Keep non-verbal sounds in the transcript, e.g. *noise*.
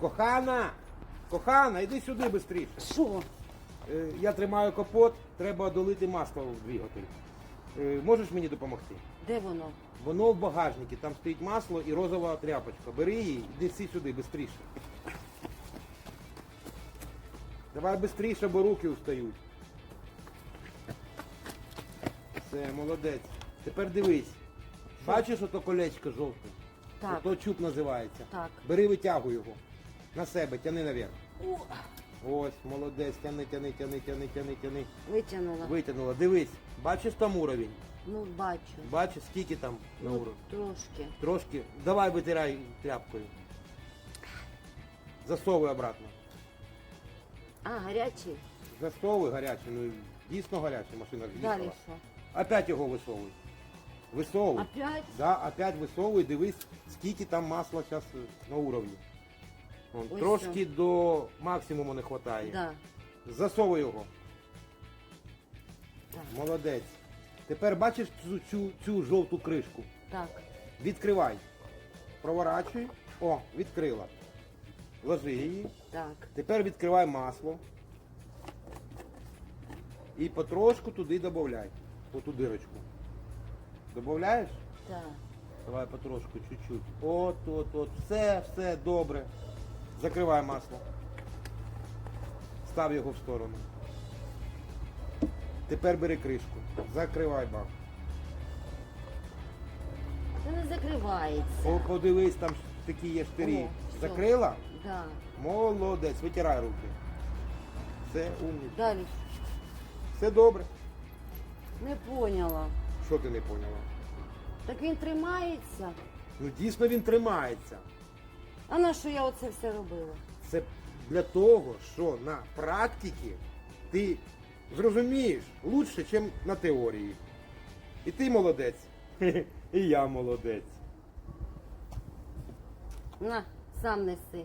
Кохана! Кохана, йди сюди швидше. Що? Я тримаю капот, треба долити масло в двигатель. Е, Можеш мені допомогти? Де воно? Воно в багажнику, там стоїть масло і розова тряпочка. Бери її, іди всі сюди, швидше. Давай швидше, бо руки устають. Все, молодець. Тепер дивись. Бачиш ото колечко жовте? Так. Ото чуб називається. Так. Бери, витягуй його. На себе, тяни наверх. Ось, молодець, тяни, тяни, тяни, тяни, тяни, тяни. витягнула. Витягнула. Дивись, бачиш там уровень? Ну, бачу. Бачиш, скільки там на Ну, уровень? трошки. Трошки. Давай витирай тряпкою. Засовуй обратно. А, гарячий? Засовуй гарячий, ну дійсно гарячий машина ж Далі що? Опять його висовуй. Висовуй. Опять? Да, опять висовуй, дивись, скільки там масла зараз на уровні. Вон, Ось трошки до максимуму не вистачає. Да. Засовуй його. Так. Молодець. Тепер бачиш цю, цю, цю жовту кришку? Так. Відкривай. Проворачуй. О, відкрила. Ложи її. Так. Тепер відкривай масло. І потрошку туди додай. По ту дирочку. Добавляєш? Так. Давай потрошку, чуть-чуть. От, от, от. Все, все добре. Закривай масло. Став його в сторону. Тепер бери кришку. Закривай бак. Це не закривається. О, подивись, там такі є штирі. О. Закрила? Да. Молодець, витирай руки. Все, умність. Далі. Все добре. Не поняла. Що ти не поняла? Так він тримається. Ну дійсно він тримається. А на що я оце все робила? Це для того, що на практиці ти зрозумієш лучше, ніж на теорії. І ти молодець. *laughs* І я молодець. На, сам неси.